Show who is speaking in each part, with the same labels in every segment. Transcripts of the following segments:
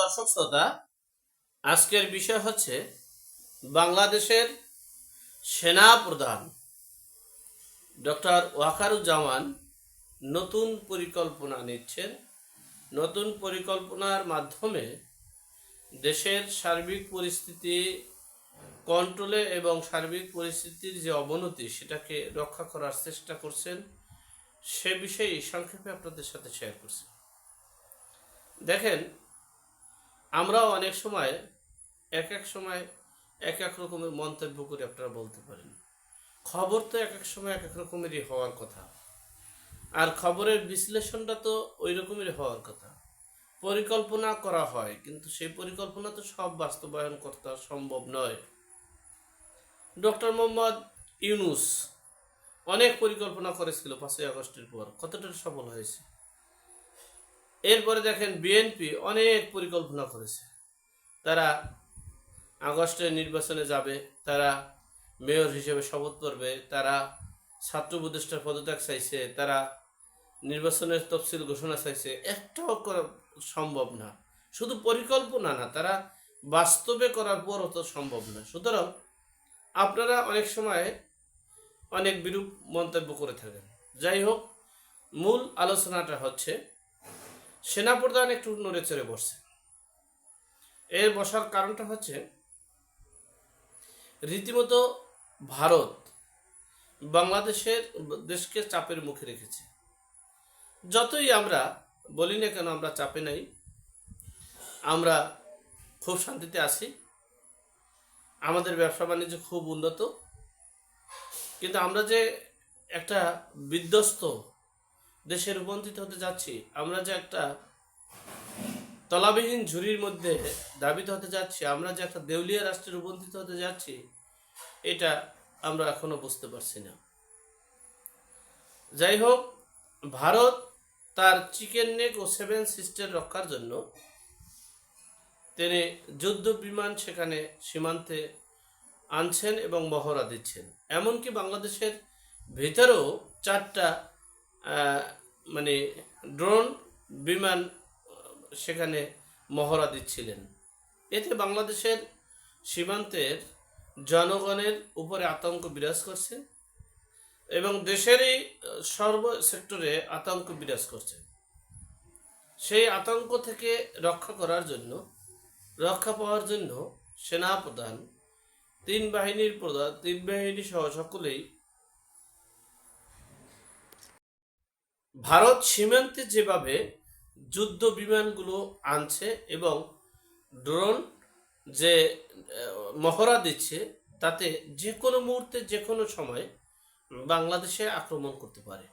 Speaker 1: দর্শক শ্রোতা, আজকের বিষয় হচ্ছে বাংলাদেশের সেনা ডক্টর ওয়াকারুজ্জামান নতুন পরিকল্পনা নিচ্ছেন। নতুন পরিকল্পনার মাধ্যমে দেশের সার্বিক পরিস্থিতি কন্ট্রোলে এবং সার্বিক পরিস্থিতির যে অবনতি সেটাকে রক্ষা করার চেষ্টা করছেন, সে বিষয়ে সংক্ষেপে আপনাদের সাথে শেয়ার করছি। দেখেন আমরাও অনেক সময় এক এক সময় এক এক রকমের মন্তব্য করে আপনারা বলতে পারেন। খবর তো এক এক সময় এক এক রকমেরই হওয়ার কথা। আর খবরের বিশ্লেষণটা তো ওই রকমেরই হওয়ার কথা। পরিকল্পনা করা হয়, কিন্তু সেই পরিকল্পনা তো সব বাস্তবায়ন করতে সম্ভব নয়। ডক্টর মোহাম্মদ ইউনুস অনেক পরিকল্পনা করেছিল পাঁচই আগস্টের পর। কতটা সফল হয়েছে? এরপরে দেখেন বিএনপি অনেক পরিকল্পনা করেছে। তারা আগস্টে নির্বাচনে যাবে, তারা মেয়র হিসেবে শপথ করবে, তারা ছাত্র উপদেষ্টার পদত্যাগ চাইছে, তারা নির্বাচনের তফসিল ঘোষণা চাইছে। একটাও করা সম্ভব না। শুধু পরিকল্পনা না, তারা বাস্তবে করার পরও তো সম্ভব না। সুতরাং আপনারা অনেক সময় অনেক বিরূপ মন্তব্য করে থাকেন। যাই হোক, মূল আলোচনাটা হচ্ছে সেনাপ্রধান একটু নড়ে চড়ে বসছে। এর বসার কারণটা হচ্ছে, রীতিমতো ভারত বাংলাদেশের দেশকে চাপের মুখে রেখেছে। যতই আমরা বলি না কেন আমরা চাপে নাই, আমরা খুব শান্তিতে আছি। আমাদের ব্যবসা বাণিজ্য খুব উন্নত। কিন্তু আমরা যে একটা বিধ্বস্ত দেশে রূপান্তরিত হতে যাচ্ছি, আমরা যে একটা তলাবিহীন ঝুড়ির মধ্যে দাবিত হতে যাচ্ছি, আমরা যে একটা দেউলিয়া রাষ্ট্রে রূপান্তরিত হতে যাচ্ছি, এটা আমরা এখনও বুঝতে পারছি না। যাই হোক, ভারত তার চিকেন নেক ও সেভেন সিস্টার রক্ষার জন্য তিনি যুদ্ধ বিমান সেখানে সীমান্তে আনছেন এবং মহড়া দিচ্ছেন। এমনকি বাংলাদেশের ভেতরেও চারটা মানে ড্রোন বিমান সেখানে মহড়া দিচ্ছিলেন। এতে বাংলাদেশের সীমান্তের জনগণের উপরে আতঙ্ক বিরাজ করছে এবং দেশেরই সর্ব সেক্টরে আতঙ্ক বিরাজ করছে। সেই আতঙ্ক থেকে রক্ষা করার জন্য, রক্ষা পাওয়ার জন্য সেনা প্রধান তিন বাহিনীর প্রধান, তিন বাহিনী সহ সকলেই ভারত সীমান্তে যেভাবে যুদ্ধ বিমানগুলো আনছে এবং ড্রোন যে মহড়া দিচ্ছে, তাতে যে কোনো মুহূর্তে, যে কোনো সময় বাংলাদেশে আক্রমণ করতে পারে।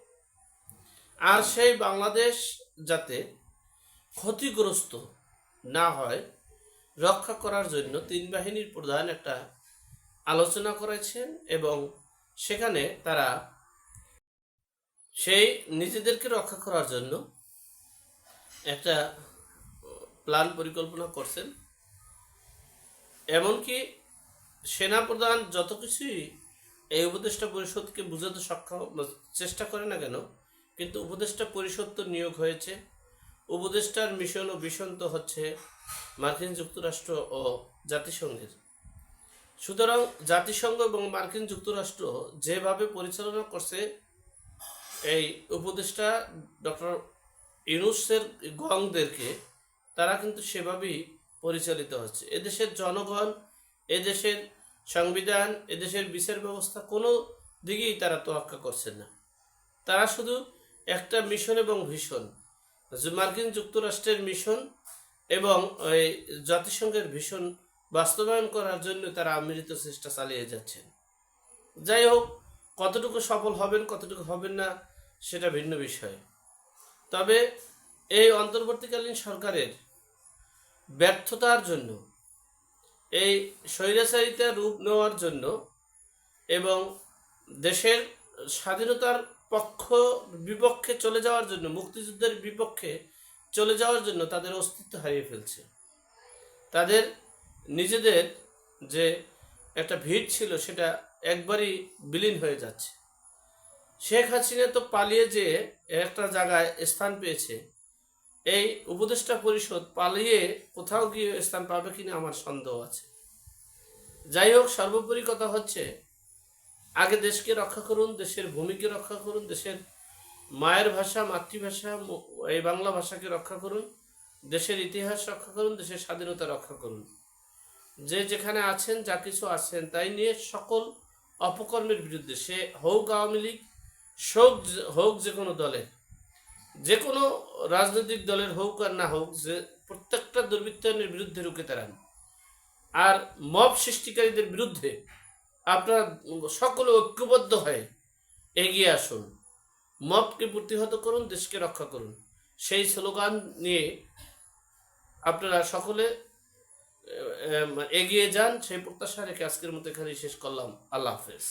Speaker 1: আর সেই বাংলাদেশ যাতে ক্ষতিগ্রস্ত না হয়, রক্ষা করার জন্য তিন বাহিনীর প্রধান একটা আলোচনা করেছেন এবং সেখানে তারা সেই নিজেদেরকে রক্ষা করার জন্য একটা প্ল্যান পরিকল্পনা করছেন। এমনকি সেনাপ্রধান যত কিছুই এই উপদেষ্টা পরিষদকে বুঝাতে সক্ষম চেষ্টা করে না কেন, কিন্তু উপদেষ্টা পরিষদ তো নিয়োগ হয়েছে। উপদেষ্টার মিশন ও ভিশন তো হচ্ছে মার্কিন যুক্তরাষ্ট্র ও জাতিসংঘের। সুতরাং জাতিসংঘ এবং মার্কিন যুক্তরাষ্ট্র যেভাবে পরিচালনা করছে এই উপদেষ্টা ডক্টর ইউনুসের গংদেরকে তারা কিন্তু সেভাবেই পরিচালিত হচ্ছে। এদেশের জনগণ, এদেশের সংবিধান, এদেশের বিচার ব্যবস্থা কোনো দিকেই তারা তোয়াক্কা করছে না। তারা শুধু একটা মিশন এবং যে মার্কিন যুক্তরাষ্ট্রের মিশন এবং ওই জাতিসংঘের ভীষণ বাস্তবায়ন করার জন্য তারা আমৃত চেষ্টা চালিয়ে যাচ্ছেন। যাই হোক, কতটুকু সফল হবেন, কতটুকু হবেন না সেটা ভিন্ন বিষয়। তবে এই অন্তর্বর্তীকালীন সরকারের ব্যর্থতার জন্য, এই স্বৈরাচারিতা রূপ নেওয়ার জন্য এবং দেশের স্বাধীনতার পক্ষ বিপক্ষে চলে যাওয়ার জন্য, মুক্তিযুদ্ধের বিপক্ষে চলে যাওয়ার জন্য তাদের অস্তিত্ব হারিয়ে ফেলছে। তাদের নিজেদের যে একটা ভিড় ছিল, সেটা একবারই বিলীন হয়ে যাচ্ছে। শেখ হাসিনা তো পালিয়ে যে একটা জায়গায় স্থান পেয়েছে। এই উপদেষ্টা পরিষদ পালিয়ে কোথাও গিয়ে স্থান পাবে কিনা আমার সন্দেহ আছে। যাই হোক, সর্বোপরি কথা হচ্ছে, আগে দেশকে রক্ষা করুন, দেশের ভূমিকে রক্ষা করুন, দেশের মায়ের ভাষা, মাতৃভাষা এই বাংলা ভাষাকে রক্ষা করুন, দেশের ইতিহাস রক্ষা করুন, দেশের স্বাধীনতা রক্ষা করুন। যে যেখানে আছেন, যা কিছু আছেন, তাই নিয়ে সকল অপকর্মের বিরুদ্ধে, সে হোক আওয়ামী লীগ হোক হোক যে কোনো দলের, যে কোনো রাজনৈতিক দলের হোক আর না হোক, যে প্রত্যেকটা দুর্বৃত্তায়নের বিরুদ্ধে রুখে দাঁড়ান। আর মব সৃষ্টিকারীদের বিরুদ্ধে আপনারা সকলে ঐক্যবদ্ধ হয়ে এগিয়ে আসুন। মবকে প্রতিহত করুন, দেশকে রক্ষা করুন। সেই স্লোগান নিয়ে আপনারা সকলে এগিয়ে যান। সেই প্রত্যাশা রেখে আজকের মতো এখানেই শেষ করলাম। আল্লাহ হাফেজ।